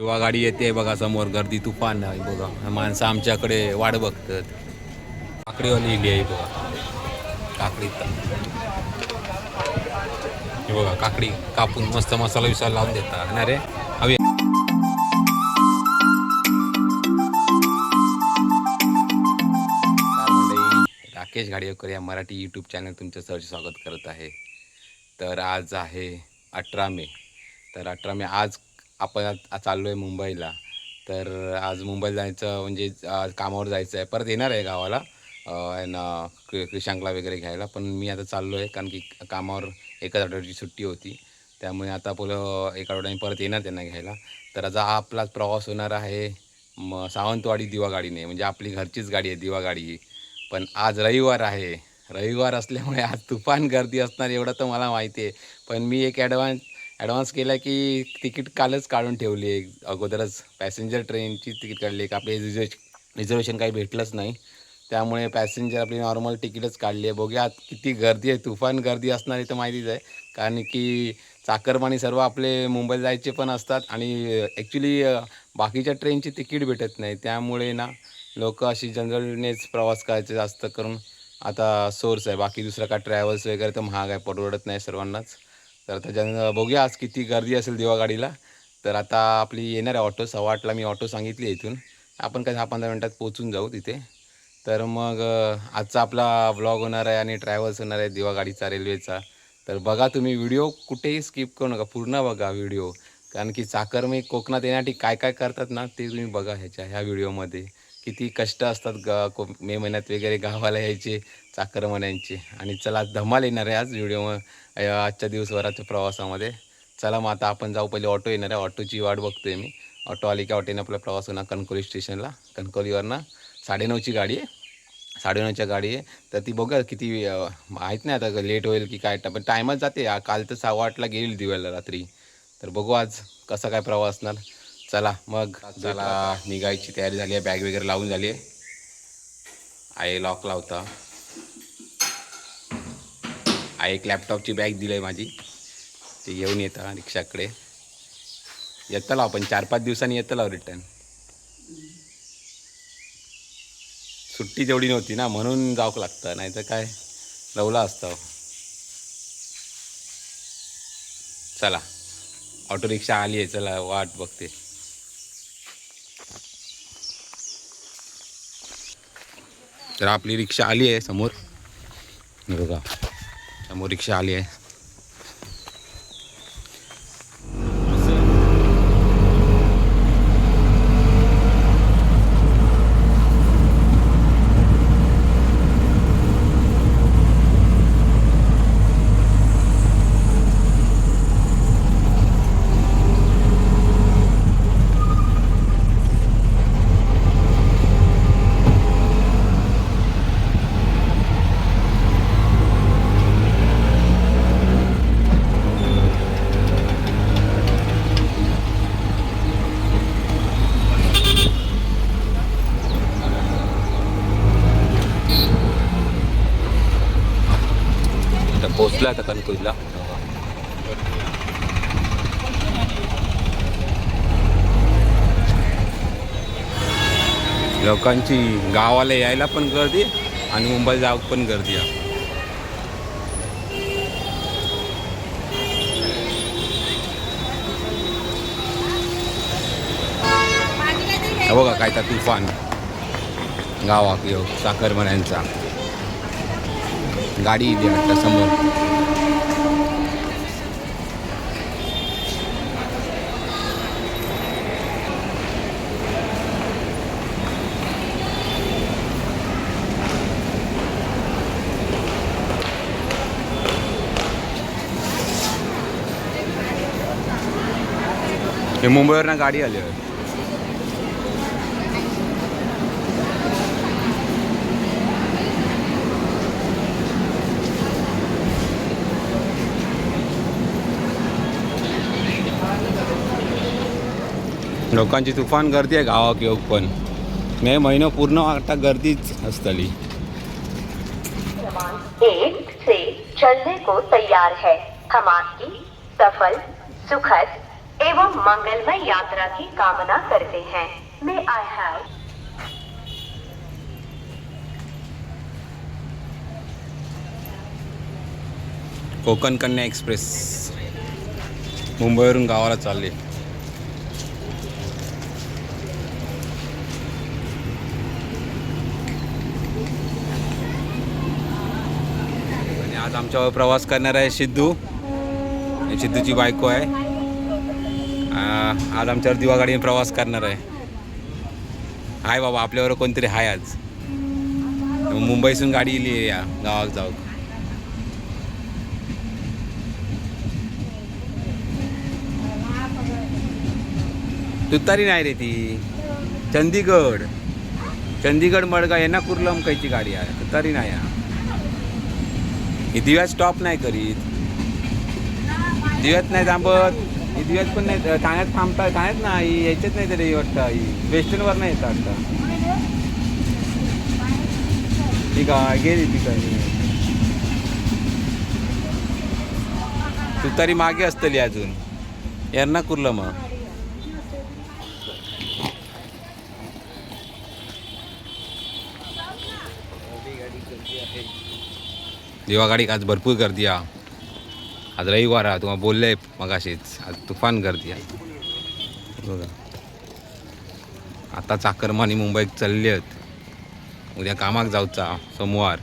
किंवा गाडी येते बघा समोर गर्दी तुफान आहे बघा. माणसं आमच्याकडे वाट बघतात. काकडीवाली इली आहे बघा. काकडी हे बघा काकडी कापून मस्त मसाला विसाला लावून देता ना रे? हवे. राकेश गाडीवकर या मराठी यूट्यूब चॅनल तुमचं सहज स्वागत करत आहे. तर आज आहे अठरा मे. तर अठरा मे आज आपण चाललो आहे मुंबईला. तर आज मुंबईला जायचं म्हणजे आज कामावर जायचं आहे परत येणार आहे गावाला अं, क्रिशांकला वगैरे घ्यायला. पण मी आता चाललो आहे कारण की कामावर एकाच आठवड्याची सुट्टी होती. त्यामुळे आता पुलं एका आठवड्याने परत येणार त्यांना घ्यायला. तर आता हा प्रवास होणार आहे म सावंतवाडी दिवा गाडीने म्हणजे आपली घरचीच गाडी आहे दिवा गाडी पण आज रविवार आहे. रविवार असल्यामुळे आज तुफान गर्दी असणार एवढं तर मला माहिती आहे. पण मी एक ॲडव्हान्स ॲडव्हान्स केला की तिकीट कालच काढून ठेवली आहे. अगोदरच पॅसेंजर ट्रेनची तिकीट काढली आहे. आपले रिझर्वेशन रिझर्वेशन काही भेटलंच नाही. त्यामुळे पॅसेंजर आपली नॉर्मल तिकीटच काढली आहे. बघूया आत किती गर्दी आहे. तुफान गर्दी असणार आहे तर माहितीच आहे. कारण की चाकरमानी सर्व आपले मुंबईला जायचे पण असतात आणि ॲक्च्युली बाकीच्या ट्रेनची तिकीट भेटत नाही. त्यामुळे ना लोक अशी जनरलनेच प्रवास करायचे जास्त करून. आता सोर्स आहे. बाकी दुसरं काय ट्रॅव्हल्स वगैरे तर महाग आहे. परवडत नाही सर्वांनाच. तर त्याच्यानं बघूया आज किती गर्दी असेल देवागाडीला. तर आता आपली येणार आहे ऑटो सव्वा आठला मी ऑटो सांगितली आहे इथून. आपण काय दहा पंधरा मिनटात पोचून जाऊ तिथे. तर मग आजचा आपला ब्लॉग होणार आहे आणि ट्रॅव्हल्स होणार आहे दिवागाडीचा रेल्वेचा तर बघा तुम्ही व्हिडिओ कुठेही स्किप करू नका पूर्ण बघा व्हिडिओ कारण की चाकरमी कोकणात येण्यासाठी काय काय करतात ना ते तुम्ही बघा ह्याच्या ह्या व्हिडिओमध्ये किती कष्ट असतात ग. को मे महिन्यात वगैरे गावाला यायचे चाकरमान्यांचे. आणि चला आज धमाल येणार आहे आज व्हिडिओ आजच्या दिवसभराच्या प्रवासामध्ये. चला मग आता आपण जाऊ पहिले ऑटो येणार आहे. ऑटोची वाट बघतोय मी. ऑटो आली की ऑटोने आपला प्रवास होणार कणकोली स्टेशनला. कणकोलीवरनं साडेनऊची गाडी आहे. साडेनऊच्या गाडी आहे. तर ती बघा किती माहीत नाही आता लेट होईल की काय. पण टायमच जाते. काल तर सहा आठला गेली दिवायला रात्री. तर बघू आज कसा काय प्रवास असणार चला मग चला निघायची तयारी झाली आहे. बॅग वगैरे लावून झाली आहे. आई लॉक लावता. आई एक लॅपटॉपची बॅग दिली आहे माझी. ती घेऊन येता रिक्षाकडे. येतला आपण. चार पाच दिवसांनी येतला रिटर्न सुट्टी तेवढी नव्हती ना म्हणून जावं लागतं. नाही तर काय? रवला असतं. चला. ऑटो रिक्षा आली आहे. चला वाट बघते. तर आपली रिक्षा आली आहे समोर. बघा. समोर रिक्षा आली आहे. आता पोचला आता कणकुईला लोकांची गावाला यायला पण गर्दी आणि मुंबईला जाऊ पण गर्दी आहे. बघा काय त्या तुफान. गावात येऊ साखरमण्यांचा. गाडी इथे वाटतं समोर हे मुंबईवरनं गाडी आली आहे लोकांची तुफान गर्दी आहे गावाक येऊक पण. मे महिना पूर्ण आता गर्दीच असतली. क्रमांक एक से चलने को तैयार है. हम आपकी सफल सुखद एवं मंगलमय यात्रा की कामना करते हैं. मे I have Konkan Kanya express. मुंबईवरून गावाला चालली आणि आज आमच्यावर प्रवास करणार आहे सिद्धू. सिद्धूची बायको आहे. आज आमच्यावर दिवा गाडीने प्रवास करणार आहे. हाय बाबा आपल्यावर कोणतरी हाय आज. मुंबईसून गाडी इली या गावात जाऊ तुतारी नाही रे ती. चंदीगड. चंदीगड मडगा येना कुर्लम कायची गाडी आहे. तुतारी नाही आहे. ही दिव्यात स्टॉप नाही करीत. दिव्यात नाही थांबत. ही दिव्यात पण नाही ठाण्यात थांबता ठाण्यात नाही यायच्यात नाही तरी वाटतं ही वेस्टर्नवर नाही येतात आता ठीक आहे गेली तिकडे तू तरी मागे असतली अजून. एर्नाकुर्ला मग दिवा गाडीक आज भरपूर गर्दी हा आज रविवार हा तुम्हाला बोलले मगाशीच. आज तुफान गर्दी आहे बघा. आता चाकरमानी मुंबईत चालले आहेत उद्या कामाक जाऊचा सोमवार.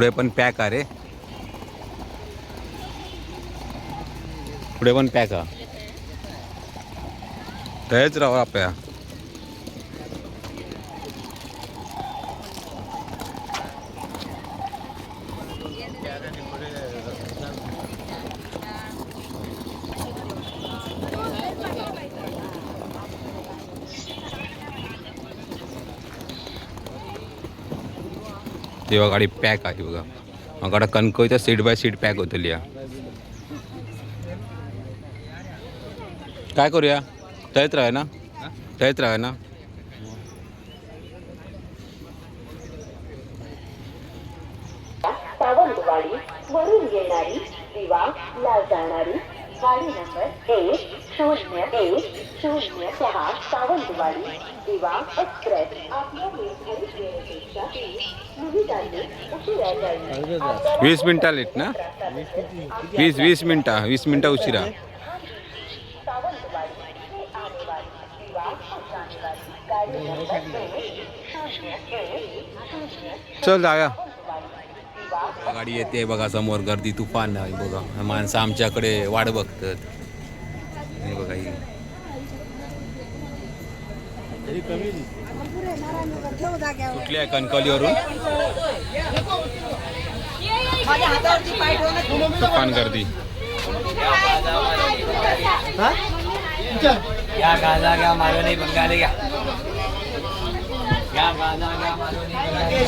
पुढे पण पॅक आहे रे. पुढे पण पॅक आहे. तयच राहा आपल्या. तेव्हा गाडी पॅक आहे बघा. माकडा कणकवच्या सीट बाय सीट पॅक होतली काय करूया? तळत राहा ना? तळत राहा ना? सावंतवाडी वरून येणारी दिवा ला जाणारी गाडी नंबर एक. शून्य एक शून्य सहा सावंतवाडी दिवा एक्सप्रेस. आपल्या निर्धारित वेळेपेक्षा उशिरा जाईल. वीस मिनिटा लेट ना? वीस वीस मिनिटा वीस मिनिटा उशिरा. सावंतवाडी दिवा गाड़ी नंबर एक शून्य एक शून्य चल जाऊया गाडी येते बघा समोर गर्दी तुफान आहे बघा. माणसं आमच्याकडे वाट बघतात. हे बघा ही. कुठली आहे कणकवलीवरून तुफान गर्दी या गाजा घ्या मालवणी बंगाली घ्या.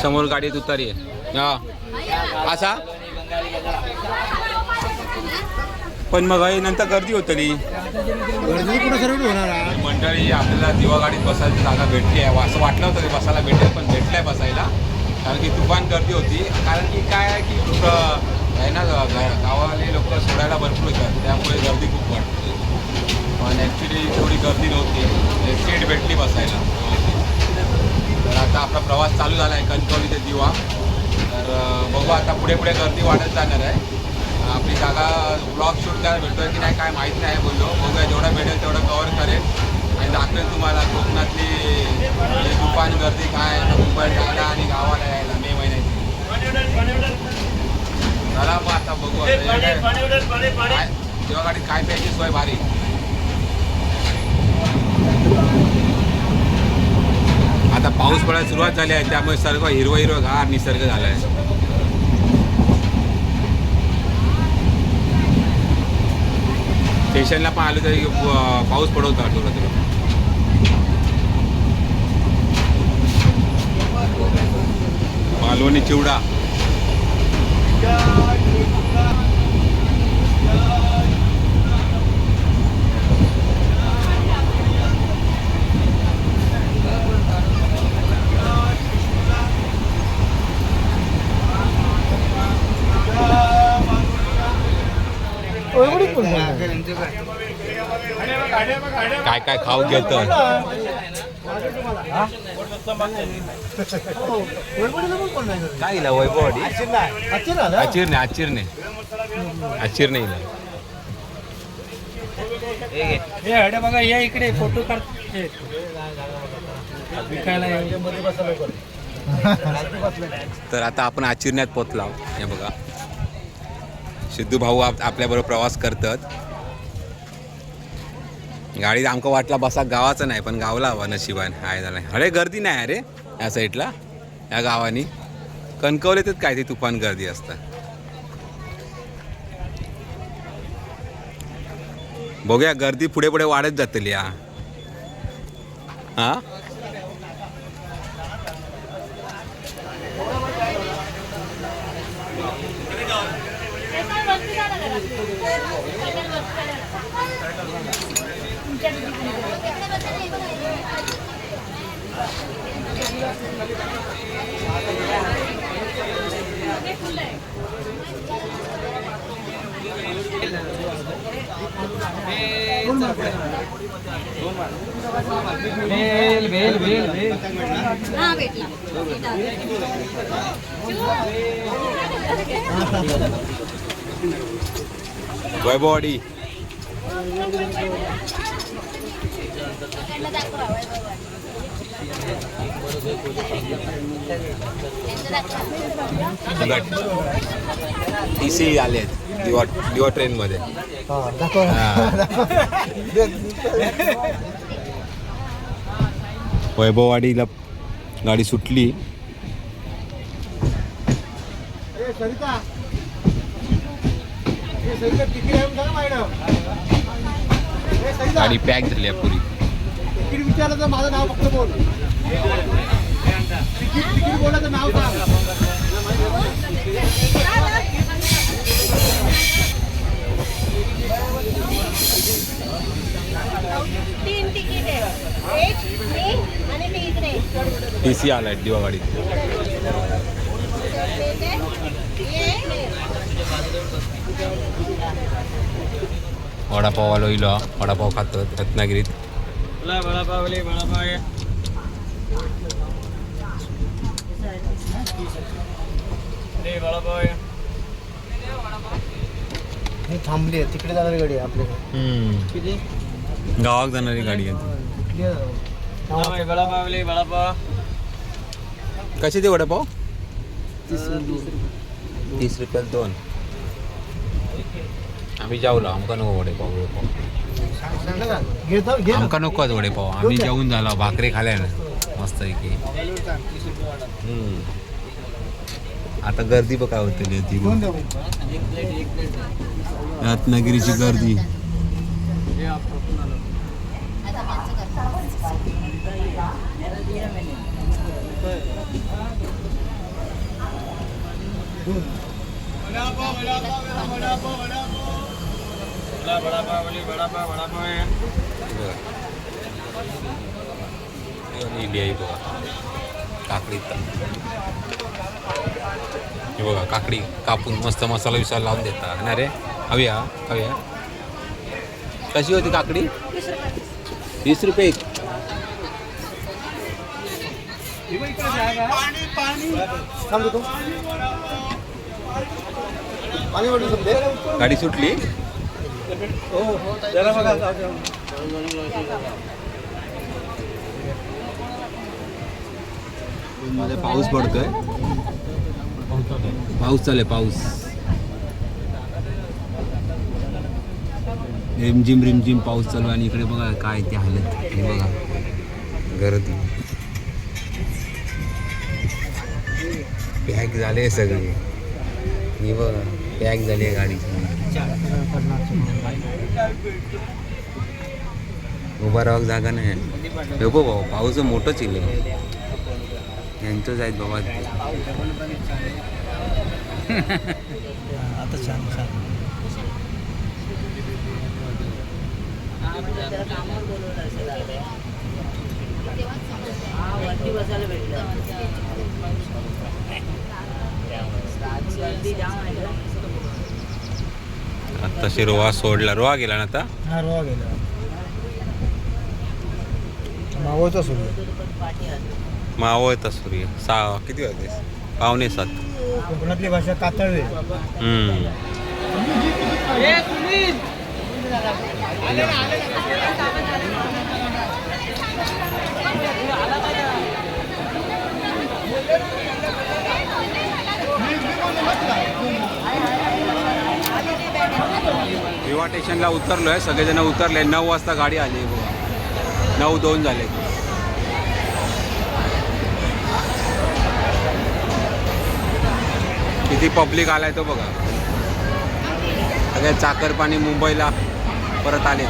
समोर गाडी उतारी आहे. हा. असा. पण मग हे नंतर गर्दी होतली गर्दी कुणासाठी होणार आहे? मंडळी आपल्याला दिवा गाडीत बसायची जागा भेटली आहे. असं वाटलं होतं की बसायला भेटेल पण भेटलंय बसायला. कारण की तुफान गर्दी होती. कारण की काय आहे की कुठं आहे ना ग- गा- गावाले लोक सोडायला भरपूर येतात. त्यामुळे गर्दी खूप वाटते पण ॲक्च्युली थोडी गर्दी नव्हती. सीट भेटली बसायला. तर आता आपला प्रवास चालू झाला आहे कणकवली ते दिवा. तर अं, बघू आता पुढे पुढे गर्दी वाढत जाणार आहे. आपली जागा ब्लॉग शूट करायला भेटतोय की नाही काय माहीत नाही बोललो. बघूया जेवढा भेटेल तेवढं कवर करेल. आणि दाखवेल तुम्हाला कोकणातली तुफान गर्दी काय आहे, मुंबईत जायला आणि गावाला यायला मे महिन्याची. चला मग आता बघू आता. हे काय- गाडीत प्यायची सोय भारी. आता पाऊस पडायला सुरुवात झाली आहे त्यामुळे सर्व हिरवं हिरवं गार निसर्ग झाला आहे स्टेशनला पण आलो तरी अं, पाऊस पडवतो थोडं थोडं मालवणी चिवडा. काय काय खाऊ घेत काय इला वैभववाडी? अचिर नाही अचिर नाही अचिर नाही इला हे हडे बघा या इकडे फोटो काढ. विकायला. तर आता आपण आचिरण्यात पोचला हे बघा. सिद्धू भाऊ आप आपल्याबरोबर प्रवास करतात. गाडी आमका वाटला बसा गावाचं नाही पण गावला हवा नशिबान. हाय झालं अरे गर्दी नाही अरे या साईडला या गावानी. तर काय ते तुफान गर्दी असतं. बघूया गर्दी पुढे पुढे वाढत जातली हा? भेल भेल भेल भेल हा भेटला वैभववाडी गट टी सी आले आहेत दिवा दिवा ट्रेनमध्ये. वैभववाडीला गाडी सुटली. सरिता. गाडी पॅक झाली आहे पुरी. तिकीट विचारलं तर माझं नाव फक्त बोल. तिकीट तिकीट बोलायचं नाव सांग. तीन तिकीट आहे. एक मी आणि मी इकडे. टी सी आला आहे दिवा गाडीत वडापाव आलो इलो वडापाव खातो रत्नागिरीत. थांबली आहे. तिकडे जाणारी गाडी आहे आपल्याकडे. गावात जाणारी गाडी आहे. आहे? वडापाव कशी ते वडापाव? तीस रुपयाला दोन. आम्ही जेवलो आमका नको वडेपाव वडेपाव. आमका नको आहेत वडेपाव आम्ही जेवून झालो भाकरी खाल्या ना मस्त की आता गर्दी बघ काय होते ती. दोन द्या भाऊ. रत्नागिरीची गर्दी. बोला वडापाव बोले वडापाव वडापाव आहे. आहे बघा काकडी हे बघा काकडी कापून मस्त मसाला विसाला लावून देता. ना रे हवी हा हवी हा कशी होती काकडी? वीस रुपये. गाडी सुटली? जरा बघा मध्ये पाऊस पडतोय. पाऊस चालू पाऊस. रिमझिम रिमझिम पाऊस चालू आणि इकडे बघा काय ते हालत. हे बघा. गर्दी पॅक झाले सगळे. हे बघा. पॅक झाली आहे गाडी उभा राहावं जागा नाही हे बघ भाऊ पाऊस मोठंच येईल यांचंच आहेत बाबा. आता छान छान. आता शिरोवा सोडला. रोहा गेला ना आता? हा रोवा गेला. मावळचा सूर्य मावळता सूर्य सहा किती वाजले? पावणे सात. कोकणातली भाषा कातळवे हम्म. विवा स्टेशनला उतरलो आहे सगळेजण उतरले. नऊ वाजता गाडी आली आहे बघा नऊ दोन झाले. किती पब्लिक आलाय तो बघा. सगळे चाकरपाणी मुंबईला परत आले